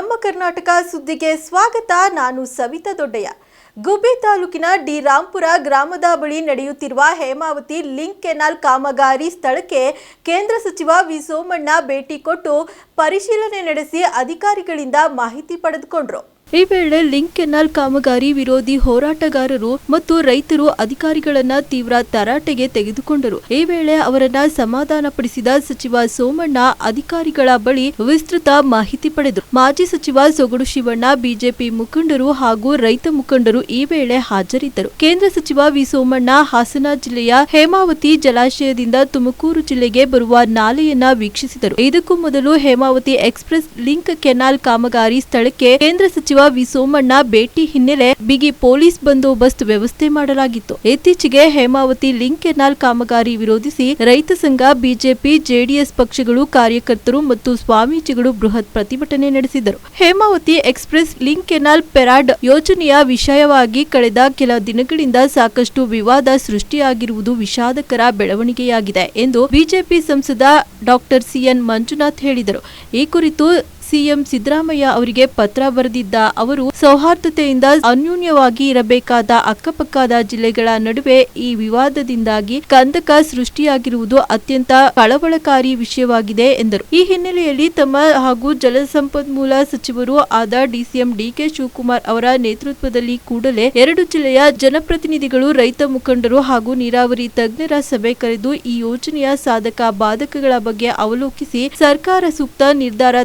ನಮ್ಮ ಕರ್ನಾಟಕ ಸುದ್ದಿಗೆ ಸ್ವಾಗತ. ನಾನು ಸವಿತಾ ದೊಡ್ಡಯ್ಯ. ಗುಬ್ಬಿ ತಾಲೂಕಿನ ಡಿ ರಾಂಪುರ ಗ್ರಾಮದ ಬಳಿ ನಡೆಯುತ್ತಿರುವ ಹೇಮಾವತಿ ಲಿಂಕ್ ಕೆನಾಲ್ ಕಾಮಗಾರಿ ಸ್ಥಳಕ್ಕೆ ಕೇಂದ್ರ ಸಚಿವ ವಿ ಸೋಮಣ್ಣ ಭೇಟಿ ಕೊಟ್ಟು ಪರಿಶೀಲನೆ ನಡೆಸಿ ಅಧಿಕಾರಿಗಳಿಂದ ಮಾಹಿತಿ ಪಡೆದುಕೊಂಡ್ರು. ಈ ವೇಳೆ ಲಿಂಕ್ ಕೆನಾಲ್ ಕಾಮಗಾರಿ ವಿರೋಧಿ ಹೋರಾಟಗಾರರು ಮತ್ತು ರೈತರು ಅಧಿಕಾರಿಗಳನ್ನ ತೀವ್ರ ತರಾಟೆಗೆ ತೆಗೆದುಕೊಂಡರು. ಈ ವೇಳೆ ಅವರನ್ನ ಸಮಾಧಾನಪಡಿಸಿದ ಸಚಿವ ಸೋಮಣ್ಣ ಅಧಿಕಾರಿಗಳ ಬಳಿ ವಿಸ್ತೃತ ಮಾಹಿತಿ ಪಡೆದರು. ಮಾಜಿ ಸಚಿವ ಸೊಗಡು ಶಿವಣ್ಣ, ಬಿಜೆಪಿ ಮುಖಂಡರು ಹಾಗೂ ರೈತ ಮುಖಂಡರು ಈ ವೇಳೆ ಹಾಜರಿದ್ದರು. ಕೇಂದ್ರ ಸಚಿವ ವಿ ಸೋಮಣ್ಣ, ಹಾಸನ ಜಿಲ್ಲೆಯ ಹೇಮಾವತಿ ಜಲಾಶಯದಿಂದ ತುಮಕೂರು ಜಿಲ್ಲೆಗೆ ಬರುವ ನಾಲೆಯನ್ನ ವೀಕ್ಷಿಸಿದರು. ಇದಕ್ಕೂ ಮೊದಲು ಹೇಮಾವತಿ ಎಕ್ಸ್ಪ್ರೆಸ್ ಲಿಂಕ್ ಕೆನಾಲ್ ಕಾಮಗಾರಿ ಸ್ಥಳಕ್ಕೆ ಕೇಂದ್ರ ಸಚಿವ ವಿ ಸೋಮಣ್ಣ ಭೇಟಿ ಹಿನ್ನೆಲೆ ಬಿಗಿ ಪೊಲೀಸ್ ಬಂದೋಬಸ್ತ್ ವ್ಯವಸ್ಥೆ ಮಾಡಲಾಗಿತ್ತು. ಇತ್ತೀಚೆಗೆ ಹೇಮಾವತಿ ಲಿಂಕ್ ಕೆನಾಲ್ ಕಾಮಗಾರಿ ವಿರೋಧಿಸಿ ರೈತ ಸಂಘ, ಬಿಜೆಪಿ, ಜೆಡಿಎಸ್ ಪಕ್ಷಗಳು ಕಾರ್ಯಕರ್ತರು ಮತ್ತು ಸ್ವಾಮೀಜಿಗಳು ಬೃಹತ್ ಪ್ರತಿಭಟನೆ ನಡೆಸಿದರು. ಹೇಮಾವತಿ ಎಕ್ಸ್ಪ್ರೆಸ್ ಲಿಂಕ್ ಕೆನಾಲ್ ಪೆರಾಡ್ ಯೋಜನೆಯ ವಿಷಯವಾಗಿ ಕಳೆದ ಕೆಲ ದಿನಗಳಿಂದ ಸಾಕಷ್ಟು ವಿವಾದ ಸೃಷ್ಟಿಯಾಗಿರುವುದು ವಿಷಾದಕರ ಬೆಳವಣಿಗೆಯಾಗಿದೆ ಎಂದು ಬಿಜೆಪಿ ಸಂಸದ ಡಾಕ್ಟರ್ ಸಿಎನ್ ಮಂಜುನಾಥ್ ಹೇಳಿದರು. ಈ ಕುರಿತು ಸಿಎಂ ಸಿದ್ದರಾಮಯ್ಯ ಅವರಿಗೆ ಪತ್ರ ಬರೆದಿದ್ದ ಅವರು, ಸೌಹಾರ್ದತೆಯಿಂದ ಅನ್ಯೂನ್ಯವಾಗಿ ಇರಬೇಕಾದ ಅಕ್ಕಪಕ್ಕದ ಜಿಲ್ಲೆಗಳ ನಡುವೆ ಈ ವಿವಾದದಿಂದಾಗಿ ಕಂದಕ ಸೃಷ್ಟಿಯಾಗಿರುವುದು ಅತ್ಯಂತ ಕಳವಳಕಾರಿ ವಿಷಯವಾಗಿದೆ ಎಂದರು. ಈ ಹಿನ್ನೆಲೆಯಲ್ಲಿ ತಮ್ಮ ಹಾಗೂ ಜಲಸಂಪನ್ಮೂಲ ಸಚಿವರು ಆದ ಡಿಸಿಎಂ ಡಿಕೆ ಶಿವಕುಮಾರ್ ಅವರ ನೇತೃತ್ವದಲ್ಲಿ ಕೂಡಲೇ ಎರಡು ಜಿಲ್ಲೆಯ ಜನಪ್ರತಿನಿಧಿಗಳು, ರೈತ ಮುಖಂಡರು ಹಾಗೂ ನೀರಾವರಿ ತಜ್ಞರ ಸಭೆ ಕರೆದು ಈ ಯೋಜನೆಯ ಸಾಧಕ ಬಾಧಕಗಳ ಬಗ್ಗೆ ಅವಲೋಕಿಸಿ ಸರ್ಕಾರ ಸೂಕ್ತ ನಿರ್ಧಾರ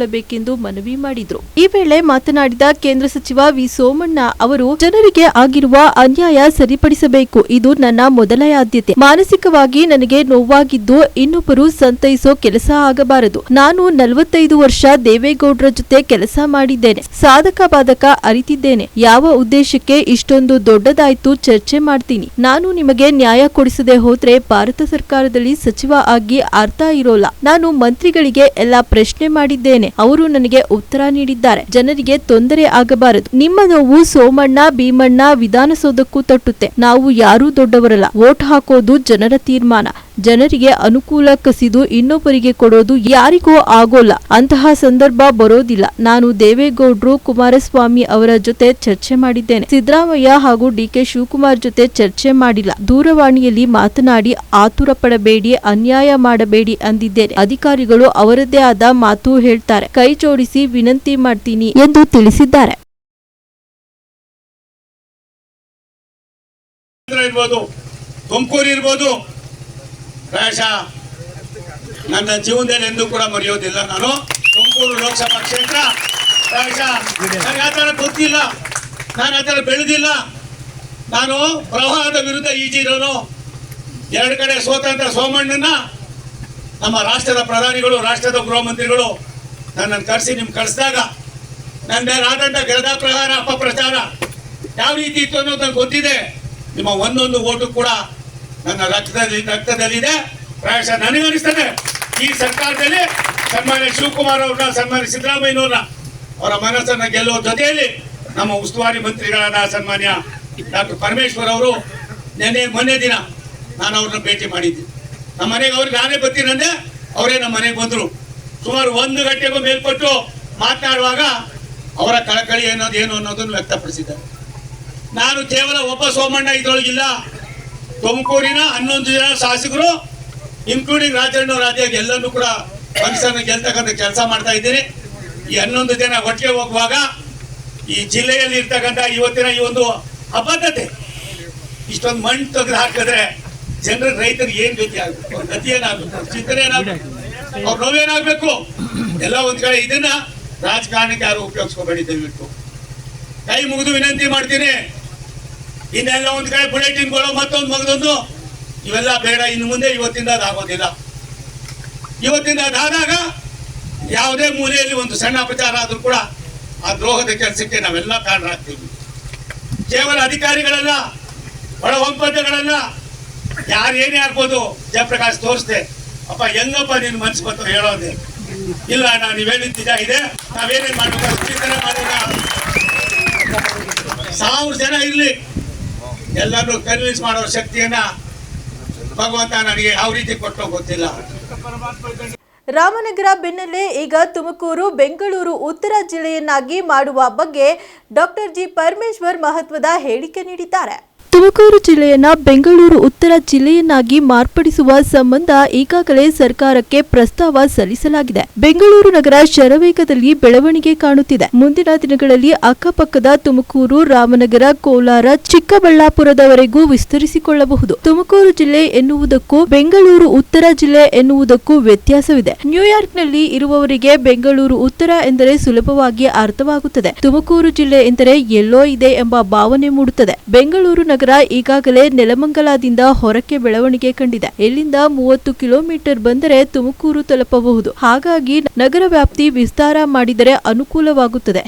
ತೆಗೆದುಕೊಳ್ಳಬೇಕೆಂದು ಮನವಿ ಮಾಡಿದ್ರು. ಈ ವೇಳೆ ಮಾತನಾಡಿದ ಕೇಂದ್ರ ಸಚಿವ ವಿ ಸೋಮಣ್ಣ ಅವರು, ಜನರಿಗೆ ಆಗಿರುವ ಅನ್ಯಾಯ ಸರಿಪಡಿಸಬೇಕು. ಇದು ನನ್ನ ಮೊದಲ ಆದ್ಯತೆ. ಮಾನಸಿಕವಾಗಿ ನನಗೆ ನೋವಾಗಿದ್ದು ಇನ್ನೊಬ್ಬರು ಸಂತೈಸೋ ಕೆಲಸ ಆಗಬಾರದು. ನಾನು ನಲವತ್ತೈದು ವರ್ಷ ದೇವೇಗೌಡರ ಜೊತೆ ಕೆಲಸ ಮಾಡಿದ್ದೇನೆ. ಸಾಧಕ ಬಾಧಕ ಅರಿತಿದ್ದೇನೆ. ಯಾವ ಉದ್ದೇಶಕ್ಕೆ ಇಷ್ಟೊಂದು ದೊಡ್ಡದಾಯ್ತು ಚರ್ಚೆ ಮಾಡ್ತೀನಿ. ನಾನು ನಿಮಗೆ ನ್ಯಾಯ ಕೊಡಿಸದೆ ಹೋದ್ರೆ ಭಾರತ ಸರ್ಕಾರದಲ್ಲಿ ಸಚಿವ ಆಗಿ ಅರ್ಥ ಇರೋಲ್ಲ. ನಾನು ಮಂತ್ರಿಗಳಿಗೆ ಎಲ್ಲ ಪ್ರಶ್ನೆ ಮಾಡಿದ್ದೇನೆ. ಅವರು ನನಗೆ ಉತ್ತರ ನೀಡಿದ್ದಾರೆ. ಜನರಿಗೆ ತೊಂದರೆ ಆಗಬಾರದು. ನಿಮ್ಮ ನೋವು ಸೋಮಣ್ಣ, ಭೀಮಣ್ಣ ವಿಧಾನಸೌಧಕ್ಕೂ ತಟ್ಟುತ್ತೆ. ನಾವು ಯಾರೂ ದೊಡ್ಡವರಲ್ಲ. ವೋಟ್ ಹಾಕೋದು ಜನರ ತೀರ್ಮಾನ. ಜನರಿಗೆ ಅನುಕೂಲ ಕಸಿದು ಇನ್ನೊಬ್ಬರಿಗೆ ಕೊಡೋದು ಯಾರಿಗೂ ಆಗೋಲ್ಲ. ಅಂತಹ ಸಂದರ್ಭ ಬರೋದಿಲ್ಲ. ನಾನು ದೇವೇಗೌಡರು, ಕುಮಾರಸ್ವಾಮಿ ಅವರ ಜೊತೆ ಚರ್ಚೆ ಮಾಡಿದ್ದೇನೆ. ಸಿದ್ದರಾಮಯ್ಯ ಹಾಗೂ ಡಿಕೆ ಶಿವಕುಮಾರ್ ಜೊತೆ ಚರ್ಚೆ ಮಾಡಿಲ್ಲ. ದೂರವಾಣಿಯಲ್ಲಿ ಮಾತನಾಡಿ, ಆತುರ ಪಡಬೇಡಿ, ಅನ್ಯಾಯ ಮಾಡಬೇಡಿ ಅಂದಿದ್ದೇನೆ. ಅಧಿಕಾರಿಗಳು ಅವರದ್ದೇ ಆದ ಮಾತು ಹೇಳ್ತಾರೆ. ಕೈ ಜೋಡಿಸಿ ವಿನಂತಿ ಮಾಡ್ತೀನಿ ಎಂದು ತಿಳಿಸಿದ್ದಾರೆ. ತುಮಕೂರು ಇರ್ಬೋದು ಪ್ರಾಯಶಃ ನನ್ನ ಜೀವನದಲ್ಲಿ ಎಂದೂ ಕೂಡ ಮರೆಯೋದಿಲ್ಲ ನಾನು. ತುಮಕೂರು ಲೋಕಸಭಾ ಕ್ಷೇತ್ರ. ಪ್ರಾಯಶಃ ನನಗೆ ಆ ಗೊತ್ತಿಲ್ಲ. ನಾನು ಆ ಥರ ಬೆಳೆದಿಲ್ಲ. ನಾನು ಪ್ರವಾಹದ ವಿರುದ್ಧ ಈಜಿರೋನು. ಎರಡು ಕಡೆ ಸ್ವತಂತ್ರ ಸೋಮಣ್ಣನ ನಮ್ಮ ರಾಷ್ಟ್ರದ ಪ್ರಧಾನಿಗಳು, ರಾಷ್ಟ್ರದ ಗೃಹ ಮಂತ್ರಿಗಳು ನನ್ನನ್ನು ಕರೆಸಿ ನಿಮ್ಗೆ ಕಳಿಸಿದಾಗ ನನ್ನ ಮೇಲೆ ಆದಂಥ ಗರದಾ ಪ್ರಹಾರ, ಅಪಪ್ರಚಾರ ಯಾವ ರೀತಿ ಇತ್ತು ಅನ್ನೋದು ನನಗೆ ಗೊತ್ತಿದೆ. ನಿಮ್ಮ ಒಂದೊಂದು ಓಟು ಕೂಡ ನನ್ನ ರಕ್ತದಲ್ಲಿ, ರಕ್ತದಲ್ಲಿದೆ. ಪ್ರಾಯಶಃ ನನಗನಿಸ್ತದೆ ಈ ಸರ್ಕಾರದಲ್ಲಿ ಸನ್ಮಾನ್ಯ ಶಿವಕುಮಾರ್ ಅವ್ರನ್ನ ಸನ್ಮಾನ್ಯ ಸಿದ್ದರಾಮಯ್ಯನವ್ರನ್ನ ಅವರ ಮನಸ್ಸನ್ನು ಗೆಲ್ಲುವ ಜೊತೆಯಲ್ಲಿ ನಮ್ಮ ಉಸ್ತುವಾರಿ ಮಂತ್ರಿಗಳಾದ ಸನ್ಮಾನ್ಯ ಡಾಕ್ಟರ್ ಪರಮೇಶ್ವರ್ ಅವರು ನಿನ್ನೆ, ಮೊನ್ನೆ ದಿನ ನಾನು ಅವ್ರನ್ನ ಭೇಟಿ ಮಾಡಿದ್ದೆ. ನಮ್ಮ ಮನೆಗೆ ಅವ್ರಿಗೆ ನಾನೇ ಬರ್ತೀನಂದೆ ಅವರೇ ನಮ್ಮ ಮನೆಗೆ ಬಂದರು. ಸುಮಾರು ಒಂದು ಗಂಟೆಗೂ ಮೇಲ್ಪಟ್ಟು ಮಾತನಾಡುವಾಗ ಅವರ ಕಳಕಳಿ ಅನ್ನೋದು ಏನು ಅನ್ನೋದನ್ನು ವ್ಯಕ್ತಪಡಿಸಿದ್ದಾರೆ. ನಾನು ಕೇವಲ ಒಬ್ಬ ಸೋಮಣ್ಣ ಇದ್ರೊಳಗಿಲ್ಲ. ತುಮಕೂರಿನ ಹನ್ನೊಂದು ಜನ ಶಾಸಕರು ಇನ್ಕ್ಲೂಡಿಂಗ್ ರಾಜಣ್ಣ ರಾಜ್ಯಾಗ ಎಲ್ಲರೂ ಕೂಡ ಫಂಕ್ಷನ್ ಗೆಲ್ತಕ್ಕಂಥ ಕೆಲಸ ಮಾಡ್ತಾ ಇದ್ದೀನಿ. ಈ ಹನ್ನೊಂದು ಜನ ಒಟ್ಟಿಗೆ ಹೋಗುವಾಗ ಈ ಜಿಲ್ಲೆಯಲ್ಲಿ ಇರ್ತಕ್ಕಂಥ ಇವತ್ತಿನ ಈ ಒಂದು ಅಬದ್ಧತೆ. ಇಷ್ಟೊಂದು ಮಣ್ಣು ತೆಗೆದು ಹಾಕಿದ್ರೆ ಜನರ, ರೈತರಿಗೆ ಏನ್ ಗತಿ ಅವ್ರ ಗತಿ ಏನಾಗಬೇಕು ಚಿಂತನೆ ಏನಾಗ್ಬೇಕು ಅವ್ರ ನೋವೇನಾಗಬೇಕು ಎಲ್ಲ ಒಂದು ಕಡೆ ಇದನ್ನ ರಾಜಕಾರಣಕ್ಕೆ ಯಾರು ಉಪಯೋಗಿಸ್ಕೋಬೇಡಿ ದಯವಿಟ್ಟು. ಕೈ ಮುಗಿದು ವಿನಂತಿ ಮಾಡ್ತೀನಿ. ಇನ್ನೆಲ್ಲ ಒಂದು ಕಡೆ ಬುಲೆಟಿನ್ಗಳು ಮತ್ತೊಂದು ಮಗದೊಂದು. ಇವೆಲ್ಲ ಬೇಡ, ಇನ್ನು ಮುಂದೆ ಇವತ್ತಿಂದ ಅದಾಗೋದಿಲ್ಲ ಇವತ್ತಿಂದ ಅದಾದಾಗ ಯಾವುದೇ ಮೂಲೆಯಲ್ಲಿ ಒಂದು ಸಣ್ಣ ಅಪಚಾರ ಆದರೂ ಕೂಡ ಆ ದ್ರೋಹದ ಕೆಲಸಕ್ಕೆ ನಾವೆಲ್ಲ ಕಾರಣರಾಗ್ತೀವಿ. ಕೇವಲ ಅಧಿಕಾರಿಗಳನ್ನ ಒಳ ಒಪ್ಪಂದಗಳನ್ನ ಯಾರು ಏನೇ ಆಗ್ಬೋದು ಜಯಪ್ರಕಾಶ್ ತೋರಿಸ್ದೆ. ಅಪ್ಪ, ಹೆಂಗಪ್ಪ ನೀನು ಮನ್ಸು ಬಂತು ಹೇಳೋದೆ? ಇಲ್ಲ, ನಾನು ನೀವು ಹೇಳಿದ ನಿಜ ಇದೆ. ನಾವೇನೇನು ಮಾಡ್ಬೇಕು? ಸಾವಿರ ಜನ ಇರ್ಲಿ. ಎಲ್ಲರೂ ಕನ್ವಿನ್ಸ್ ಮಾಡೋ ಶಕ್ತಿಯನ್ನ ಭಗವಂತ ನನಗೆ ಯಾವ ರೀತಿ ಕೊಟ್ಟೋ ಗೊತ್ತಿಲ್ಲ. ರಾಮನಗರ, ಬೆನ್ನಲ್ಲೇ ಈಗ ತುಮಕೂರು, ಬೆಂಗಳೂರು ಉತ್ತರ ಜಿಲ್ಲೆಯನ್ನಾಗಿ ಮಾಡುವ ಬಗ್ಗೆ ಡಾಕ್ಟರ್ ಜಿ ಪರಮೇಶ್ವರ್ ಮಹತ್ವದ ಹೇಳಿಕೆ ನೀಡಿದ್ದಾರೆ. ತುಮಕೂರು ಜಿಲ್ಲೆಯನ್ನ ಬೆಂಗಳೂರು ಉತ್ತರ ಜಿಲ್ಲೆಯನ್ನಾಗಿ ಮಾರ್ಪಡಿಸುವ ಸಂಬಂಧ ಈಗಾಗಲೇ ಸರ್ಕಾರಕ್ಕೆ ಪ್ರಸ್ತಾವ ಸಲ್ಲಿಸಲಾಗಿದೆ. ಬೆಂಗಳೂರು ನಗರ ಶರವೇಗದಲ್ಲಿ ಬೆಳವಣಿಗೆ ಕಾಣುತ್ತಿದೆ. ಮುಂದಿನ ದಿನಗಳಲ್ಲಿ ಅಕ್ಕಪಕ್ಕದ ತುಮಕೂರು, ರಾಮನಗರ, ಕೋಲಾರ, ಚಿಕ್ಕಬಳ್ಳಾಪುರದವರೆಗೂ ವಿಸ್ತರಿಸಿಕೊಳ್ಳಬಹುದು. ತುಮಕೂರು ಜಿಲ್ಲೆ ಎನ್ನುವುದಕ್ಕೂ ಬೆಂಗಳೂರು ಉತ್ತರ ಜಿಲ್ಲೆ ಎನ್ನುವುದಕ್ಕೂ ವ್ಯತ್ಯಾಸವಿದೆ. ನ್ಯೂಯಾರ್ಕ್ನಲ್ಲಿ ಇರುವವರಿಗೆ ಬೆಂಗಳೂರು ಉತ್ತರ ಎಂದರೆ ಸುಲಭವಾಗಿ ಅರ್ಥವಾಗುತ್ತದೆ. ತುಮಕೂರು ಜಿಲ್ಲೆ ಎಂದರೆ ಎಲ್ಲೋ ಇದೆ ಎಂಬ ಭಾವನೆ ಮೂಡುತ್ತದೆ. ಬೆಂಗಳೂರು ನಗರ ಈಗಾಗಲೇ ನೆಲಮಂಗಲದಿಂದ ಹೊರಕ್ಕೆ ಬೆಳವಣಿಗೆ ಕಂಡಿದೆ. ಇಲ್ಲಿಂದ ಮೂವತ್ತು ಕಿಲೋಮೀಟರ್ ಬಂದರೆ ತುಮಕೂರು ತಲುಪಬಹುದು. ಹಾಗಾಗಿ ನಗರ ವ್ಯಾಪ್ತಿ ವಿಸ್ತಾರ ಮಾಡಿದರೆ ಅನುಕೂಲವಾಗುತ್ತದೆ.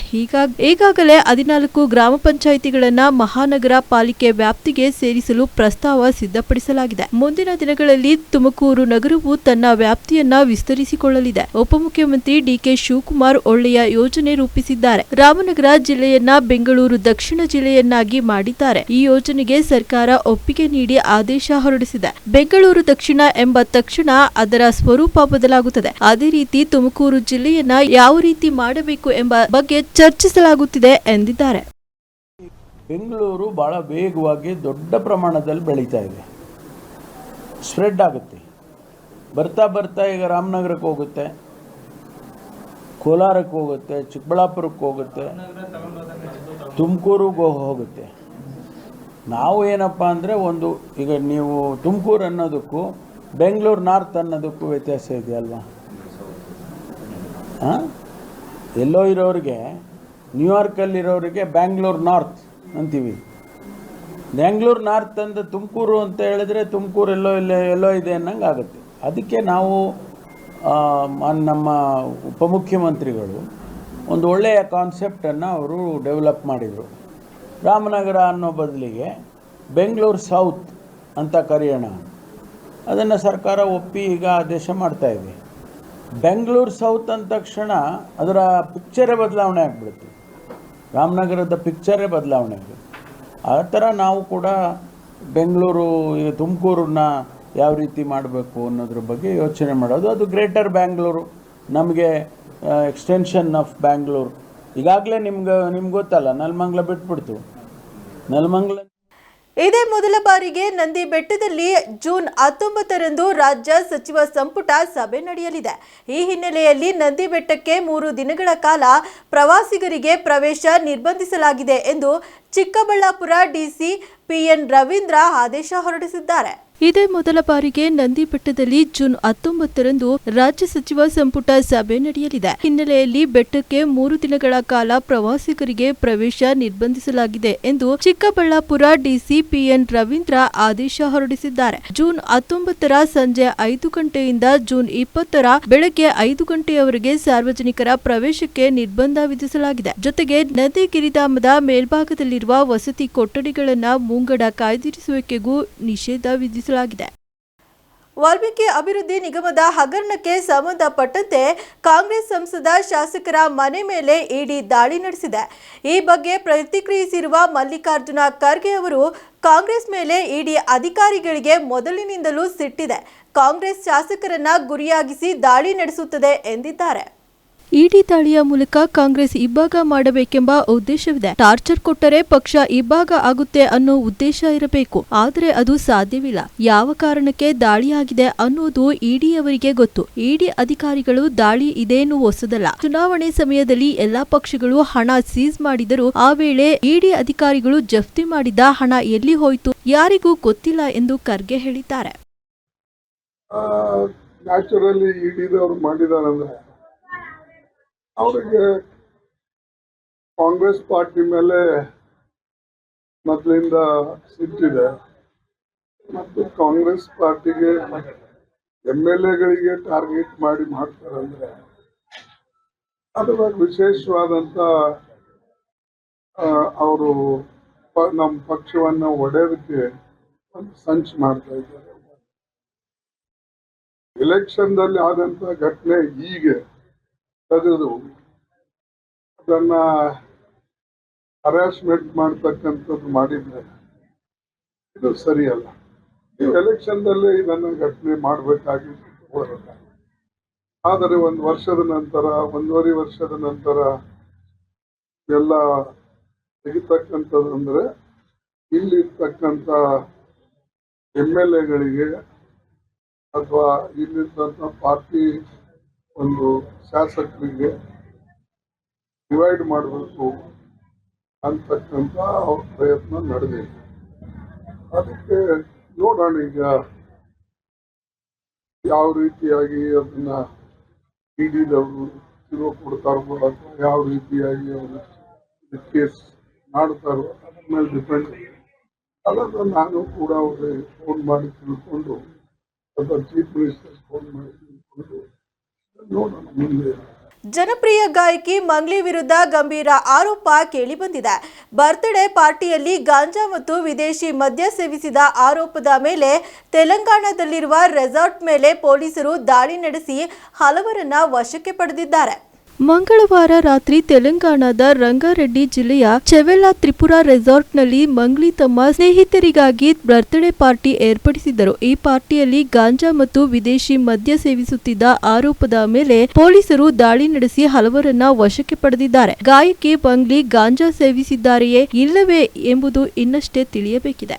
ಈಗಾಗಲೇ ಹದಿನಾಲ್ಕು ಗ್ರಾಮ ಪಂಚಾಯಿತಿಗಳನ್ನ ಮಹಾನಗರ ಪಾಲಿಕೆ ವ್ಯಾಪ್ತಿಗೆ ಸೇರಿಸಲು ಪ್ರಸ್ತಾವ ಸಿದ್ಧಪಡಿಸಲಾಗಿದೆ. ಮುಂದಿನ ದಿನಗಳಲ್ಲಿ ತುಮಕೂರು ನಗರವು ತನ್ನ ವ್ಯಾಪ್ತಿಯನ್ನ ವಿಸ್ತರಿಸಿಕೊಳ್ಳಲಿದೆ. ಉಪಮುಖ್ಯಮಂತ್ರಿ ಡಿಕೆ ಶಿವಕುಮಾರ್ ಒಳ್ಳೆಯ ಯೋಜನೆ ರೂಪಿಸಿದ್ದಾರೆ. ರಾಮನಗರ ಜಿಲ್ಲೆಯನ್ನ ಬೆಂಗಳೂರು ದಕ್ಷಿಣ ಜಿಲ್ಲೆಯನ್ನಾಗಿ ಮಾಡಿದ್ದಾರೆ. ಈ ಯೋಜನೆಗೆ ಸರ್ಕಾರ ಒಪ್ಪಿಗೆ ನೀಡಿ ಆದೇಶ ಹೊರಡಿಸಿದೆ. ಬೆಂಗಳೂರು ದಕ್ಷಿಣ ಎಂಬ ತಕ್ಷಣ ಅದರ ಸ್ವರೂಪ ಬದಲಾಗುತ್ತದೆ. ಅದೇ ರೀತಿ ತುಮಕೂರು ಜಿಲ್ಲೆಯನ್ನ ಯಾವ ರೀತಿ ಮಾಡಬೇಕು ಎಂಬ ಬಗ್ಗೆ ಚರ್ಚಿಸಲಾಗುತ್ತಿದೆ ಎಂದಿದ್ದಾರೆ. ಬೆಂಗಳೂರು ಬಹಳ ವೇಗವಾಗಿ ದೊಡ್ಡ ಪ್ರಮಾಣದಲ್ಲಿ ಬೆಳೀತಾ ಇದೆ. ಸ್ಪ್ರೆಡ್ ಆಗುತ್ತೆ. ಬರ್ತಾ ಬರ್ತಾ ಈಗ ರಾಮನಗರಕ್ಕೆ ಹೋಗುತ್ತೆ. ಕೋಲಾರಕ್ಕೆ ಹೋಗುತ್ತೆ, ಚಿಕ್ಕಬಳ್ಳಾಪುರಕ್ಕೆ ಹೋಗುತ್ತೆ. ತುಮಕೂರಿಗೆ ಹೋಗುತ್ತೆ. ನಾವು ಏನಪ್ಪ ಅಂದರೆ ಒಂದು, ಈಗ ನೀವು ತುಮಕೂರು ಅನ್ನೋದಕ್ಕೂ ಬೆಂಗಳೂರು ನಾರ್ತ್ ಅನ್ನೋದಕ್ಕೂ ವ್ಯತ್ಯಾಸ ಇದೆಯಲ್ವಾ? ಹಾಂ? ಎಲ್ಲೋ ಇರೋರಿಗೆ, ನ್ಯೂಯಾರ್ಕಲ್ಲಿರೋರಿಗೆ ಬ್ಯಾಂಗ್ಳೂರ್ ನಾರ್ತ್ ಅಂತೀವಿ. ಬ್ಯಾಂಗ್ಳೂರ್ ನಾರ್ತ್ ಅಂತ ತುಮಕೂರು ಅಂತ ಹೇಳಿದ್ರೆ ತುಮಕೂರು ಎಲ್ಲೋ ಇಲ್ಲೇ, ಎಲ್ಲೋ ಇದೆ ಅನ್ನಂಗೆ ಆಗುತ್ತೆ. ಅದಕ್ಕೆ ನಾವು ನಮ್ಮ ಉಪಮುಖ್ಯಮಂತ್ರಿಗಳು ಒಂದು ಒಳ್ಳೆಯ ಕಾನ್ಸೆಪ್ಟನ್ನು ಅವರು ಡೆವಲಪ್ ಮಾಡಿದರು. ರಾಮನಗರ ಅನ್ನೋ ಬದಲಿಗೆ ಬೆಂಗಳೂರು ಸೌತ್ ಅಂತ ಕರೆಯೋಣ. ಅದನ್ನು ಸರ್ಕಾರ ಒಪ್ಪಿ ಈಗ ಆದೇಶ ಮಾಡ್ತಾ ಇದೆ. ಬೆಂಗಳೂರು ಸೌತ್ ಅಂದ ತಕ್ಷಣ ಅದರ ಪಿಕ್ಚರೇ ಬದಲಾವಣೆ ಆಗಿಬಿಡುತ್ತೆ. ರಾಮನಗರದ ಪಿಕ್ಚರೇ ಬದಲಾವಣೆ ಆಗುತ್ತೆ ಆ ಥರ ನಾವು ಕೂಡ ಬೆಂಗಳೂರು ತುಮಕೂರನ್ನ ಯಾವ ರೀತಿ ಮಾಡಬೇಕು ಅನ್ನೋದ್ರ ಬಗ್ಗೆ ಯೋಚನೆ ಮಾಡೋದು. ಅದು ಗ್ರೇಟರ್ ಬ್ಯಾಂಗ್ಳೂರು. ನಮಗೆ ಎಕ್ಸ್ಟೆನ್ಷನ್ ಆಫ್ ಬ್ಯಾಂಗ್ಳೂರು. ಈಗಾಗಲೇ ನಿಮ್ಗೆ ನಿಮ್ಗೆ ಗೊತ್ತಲ್ಲ, ನಲ್ಮಂಗ್ಲ ಬಿಟ್ಬಿಡ್ತು. ನೆಲಮಂಗ್ಲ ಇದೇ ಮೊದಲ ಬಾರಿಗೆ ನಂದಿ ಬೆಟ್ಟದಲ್ಲಿ ಜೂನ್ ಹತ್ತೊಂಬತ್ತರಂದು ರಾಜ್ಯ ಸಚಿವ ಸಂಪುಟ ಸಭೆ ನಡೆಯಲಿದೆ. ಈ ಹಿನ್ನೆಲೆಯಲ್ಲಿ ನಂದಿ ಬೆಟ್ಟಕ್ಕೆ ಮೂರು ದಿನಗಳ ಕಾಲ ಪ್ರವಾಸಿಗರಿಗೆ ಪ್ರವೇಶ ನಿರ್ಬಂಧಿಸಲಾಗಿದೆ ಎಂದು ಚಿಕ್ಕಬಳ್ಳಾಪುರ ಡಿಸಿ ಪಿಎನ್ ರವೀಂದ್ರ ಆದೇಶ ಹೊರಡಿಸಿದ್ದಾರೆ. ಇದೇ ಮೊದಲ ಬಾರಿಗೆ ನಂದಿ ಬೆಟ್ಟದಲ್ಲಿ ಜೂನ್ ಹತ್ತೊಂಬತ್ತರಂದು ರಾಜ್ಯ ಸಚಿವ ಸಂಪುಟ ಸಭೆ ನಡೆಯಲಿದೆ. ಹಿನ್ನೆಲೆಯಲ್ಲಿ ಬೆಟ್ಟಕ್ಕೆ ಮೂರು ದಿನಗಳ ಕಾಲ ಪ್ರವಾಸಿಗರಿಗೆ ಪ್ರವೇಶ ನಿರ್ಬಂಧಿಸಲಾಗಿದೆ ಎಂದು ಚಿಕ್ಕಬಳ್ಳಾಪುರ ಡಿಸಿ ಪಿಎನ್ ರವೀಂದ್ರ ಆದೇಶ ಹೊರಡಿಸಿದ್ದಾರೆ. ಜೂನ್ ಹತ್ತೊಂಬತ್ತರ ಸಂಜೆ ಐದು ಗಂಟೆಯಿಂದ ಜೂನ್ ಇಪ್ಪತ್ತರ ಬೆಳಗ್ಗೆ ಐದು ಗಂಟೆಯವರೆಗೆ ಸಾರ್ವಜನಿಕರ ಪ್ರವೇಶಕ್ಕೆ ನಿರ್ಬಂಧ ವಿಧಿಸಲಾಗಿದೆ. ಜೊತೆಗೆ ನದಿ ಗಿರಿಧಾಮದ ಮೇಲ್ಭಾಗದಲ್ಲಿರುವ ವಸತಿ ಕೊಠಡಿಗಳನ್ನ ಮುಂಗಡ ಕಾಯ್ದಿರಿಸುವಿಕೆಗೂ ನಿಷೇಧ ವಿಧಿಸಲಾಗಿದೆ. ವಾಲ್ಮೀಕಿ ಅಭಿವೃದ್ಧಿ ನಿಗಮದ ಹಗರಣಕ್ಕೆ ಸಂಬಂಧಪಟ್ಟಂತೆ ಕಾಂಗ್ರೆಸ್ ಸಂಸದ ಶಾಸಕರ ಮನೆ ಮೇಲೆ ಇಡಿ ದಾಳಿ ನಡೆಸಿದೆ. ಈ ಬಗ್ಗೆ ಪ್ರತಿಕ್ರಿಯಿಸಿರುವ ಮಲ್ಲಿಕಾರ್ಜುನ ಖರ್ಗೆ ಅವರು, ಕಾಂಗ್ರೆಸ್ ಮೇಲೆ ಇಡಿ ಅಧಿಕಾರಿಗಳಿಗೆ ಮೊದಲಿನಿಂದಲೂ ಸಿಟ್ಟಿದೆ. ಕಾಂಗ್ರೆಸ್ ಶಾಸಕರನ್ನ ಗುರಿಯಾಗಿಸಿ ದಾಳಿ ನಡೆಸುತ್ತದೆ ಎಂದಿದ್ದಾರೆ. ಇಡಿ ದಾಳಿಯ ಮೂಲಕ ಕಾಂಗ್ರೆಸ್ ಇಬ್ಬಾಗ ಮಾಡಬೇಕೆಂಬ ಉದ್ದೇಶವಿದೆ. ಟಾರ್ಚರ್ ಕೊಟ್ಟರೆ ಪಕ್ಷ ಇಬ್ಬಾಗ ಆಗುತ್ತೆ ಅನ್ನೋ ಉದ್ದೇಶ ಇರಬೇಕು. ಆದರೆ ಅದು ಸಾಧ್ಯವಿಲ್ಲ. ಯಾವ ಕಾರಣಕ್ಕೆ ದಾಳಿಯಾಗಿದೆ ಅನ್ನೋದು ಇಡಿಯವರಿಗೆ ಗೊತ್ತು. ಇಡಿ ಅಧಿಕಾರಿಗಳು ದಾಳಿ ಇದೇನು ಹೊಸದಲ್ಲ. ಚುನಾವಣೆ ಸಮಯದಲ್ಲಿ ಎಲ್ಲಾ ಪಕ್ಷಗಳು ಹಣ ಸೀಸ್ ಮಾಡಿದರೂ ಆ ವೇಳೆ ಇಡಿ ಅಧಿಕಾರಿಗಳು ಜಪ್ತಿ ಮಾಡಿದ ಹಣ ಎಲ್ಲಿ ಹೋಯಿತು ಯಾರಿಗೂ ಗೊತ್ತಿಲ್ಲ ಎಂದು ಖರ್ಗೆ ಹೇಳಿದ್ದಾರೆ. ಅವರಿಗೆ ಕಾಂಗ್ರೆಸ್ ಪಾರ್ಟಿ ಮೇಲೆ ಮೊದಲಿಂದ ಸಿಟ್ಟಿದೆ. ಮತ್ತು ಕಾಂಗ್ರೆಸ್ ಪಾರ್ಟಿಗೆ ಎಂ ಎಲ್ ಎಗಳಿಗೆ ಟಾರ್ಗೆಟ್ ಮಾಡಿ ಮಾಡ್ತಾರಂದ್ರೆ ಅದ್ರಾಗ ವಿಶೇಷವಾದಂತ ಅವರು ನಮ್ಮ ಪಕ್ಷವನ್ನ ಒಡೆಯೋದಕ್ಕೆ ಒಂದು ಸಂಚು ಮಾಡ್ತಾ ಇದ್ದಾರೆ. ಎಲೆಕ್ಷನ್ದಲ್ಲಿ ಆದಂತ ಘಟನೆ ಹೀಗೆ. ತೆಗೆದು ಅದನ್ನ ಹರಾಸ್ಮೆಂಟ್ ಮಾಡ್ತಕ್ಕಂಥದ್ದು ಮಾಡಿದ್ರೆ ಇದು ಸರಿಯಲ್ಲ. ಎಲೆಕ್ಷನ್ದಲ್ಲಿ ಇದನ್ನು ಘಟನೆ ಮಾಡಬೇಕಾಗಿತ್ತು ಆದರೆ ಒಂದು ವರ್ಷದ ನಂತರ, ಒಂದೂವರೆ ವರ್ಷದ ನಂತರ ಎಲ್ಲ ತೆಗಿತಕ್ಕಂಥದ್ದಂದ್ರೆ ಇಲ್ಲಿರ್ತಕ್ಕಂಥ ಎಂ ಎಲ್ ಎಗಳಿಗೆ ಅಥವಾ ಇಲ್ಲಿರ್ತಕ್ಕಂಥ ಪಾರ್ಟಿ ಒಂದು ಶಾಸಕರಿಗೆ ಡಿವೈಡ್ ಮಾಡಬೇಕು ಅಂತಕ್ಕಂಥ ಪ್ರಯತ್ನ ನಡೆದಿದೆ ಅದಕ್ಕೆ ನೋಡೋಣ ಈಗ ಯಾವ ರೀತಿಯಾಗಿ ಅದನ್ನ ಇಡಿದವರು ತಿರುವು ಕೊಡ್ತಾರೋ ಅಥವಾ ಯಾವ ರೀತಿಯಾಗಿ ಅವರು ಕೇಸ್ ಮಾಡ್ತಾರೋ ಅದ್ರ ಮೇಲೆ ಡಿಪೆಂಡ್ ಅದನ್ನು ನಾನು ಕೂಡ ಅವ್ರಿಗೆ ಫೋನ್ ಮಾಡಿ ತಿಳ್ಕೊಂಡು ಅಥವಾ ಚೀಫ್ ಮಿನಿಸ್ಟರ್ ಫೋನ್ ಜನಪ್ರಿಯ ಗಾಯಕಿ ಮಂಗ್ಲಿ ವಿರುದ್ಧ ಗಂಭೀರ ಆರೋಪ ಕೇಳಿಬಂದಿದೆ ಬರ್ತ್ಡೇ ಪಾರ್ಟಿಯಲ್ಲಿ ಗಾಂಜಾ ಮತ್ತು ವಿದೇಶಿ ಮದ್ಯ ಸೇವಿಸಿದ ಆರೋಪದ ಮೇಲೆ ತೆಲಂಗಾಣದಲ್ಲಿರುವ ರೆಸಾರ್ಟ್ ಮೇಲೆ ಪೊಲೀಸರು ದಾಳಿ ನಡೆಸಿ ಹಲವರನ್ನ ವಶಕ್ಕೆ ಪಡೆದಿದ್ದಾರೆ. ಮಂಗಳವಾರ ರಾತ್ರಿ ತೆಲಂಗಾಣದ ರಂಗಾರೆಡ್ಡಿ ಜಿಲ್ಲೆಯ ಚೆವೆಲ್ಲಾ ತ್ರಿಪುರ ರೆಸಾರ್ಟ್ನಲ್ಲಿ ಮಂಗ್ಲಿ ತಮ್ಮ ಸ್ನೇಹಿತರಿಗಾಗಿ ಬರ್ತ್ಡೇ ಪಾರ್ಟಿ ಏರ್ಪಡಿಸಿದ್ದರು ಈ ಪಾರ್ಟಿಯಲ್ಲಿ ಗಾಂಜಾ ಮತ್ತು ವಿದೇಶಿ ಮದ್ಯ ಸೇವಿಸುತ್ತಿದ್ದ ಆರೋಪದ ಮೇಲೆ ಪೊಲೀಸರು ದಾಳಿ ನಡೆಸಿ ಹಲವರನ್ನ ವಶಕ್ಕೆ ಪಡೆದಿದ್ದಾರೆ. ಗಾಯಕಿ ಮಂಗ್ಲಿ ಗಾಂಜಾ ಸೇವಿಸಿದ್ದಾರೆಯೇ ಇಲ್ಲವೇ ಎಂಬುದು ಇನ್ನಷ್ಟೇ ತಿಳಿಯಬೇಕಿದೆ.